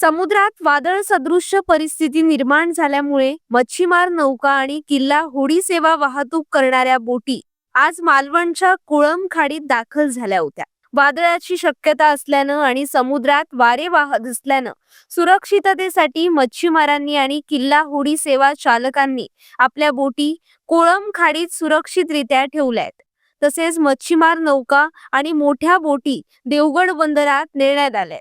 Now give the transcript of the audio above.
समुद्रात वादळ सदृश्य परिस्थिती निर्माण झाल्यामुळे मच्छीमार नौका आणि किल्ला होडी सेवा वाहतूक करणाऱ्या बोटी आज मालवणच्या कुळम खाडीत दाखल झाल्या होत्या. वादळाची शक्यता असल्यानं आणि समुद्रात वारे वाहत असल्यानं सुरक्षिततेसाठी मच्छीमारांनी आणि किल्ला होडी सेवा चालकांनी आपल्या बोटी कोळम खाडीत सुरक्षितरित्या ठेवल्यात तसेच मच्छीमार नौका आणि मोठ्या बोटी देवगड बंदरात नेण्यात आल्या